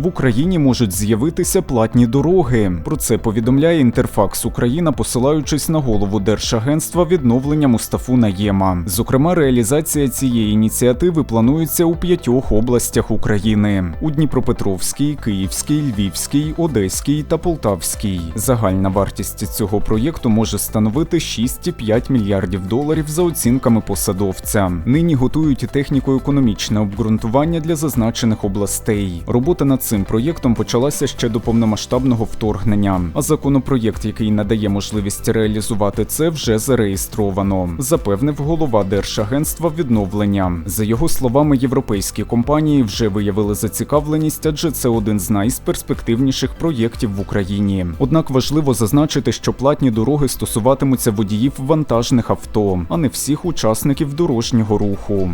В Україні можуть з'явитися платні дороги. Про це повідомляє Інтерфакс Україна, посилаючись на голову Держагентства відновлення Мустафу Наєма. Зокрема, реалізація цієї ініціативи планується у п'ятьох областях України: у Дніпропетровській, Київській, Львівській, Одеській та Полтавській. Загальна вартість цього проєкту може становити 6,5 мільярдів доларів за оцінками посадовця. Нині готують техніко-економічне обґрунтування для зазначених областей. Робота над цим проєктом почалася ще до повномасштабного вторгнення. А законопроєкт, який надає можливість реалізувати це, вже зареєстровано, запевнив голова Держагентства відновлення. За його словами, європейські компанії вже виявили зацікавленість, адже це один з найперспективніших проєктів в Україні. Однак важливо зазначити, що платні дороги стосуватимуться водіїв вантажних авто, а не всіх учасників дорожнього руху.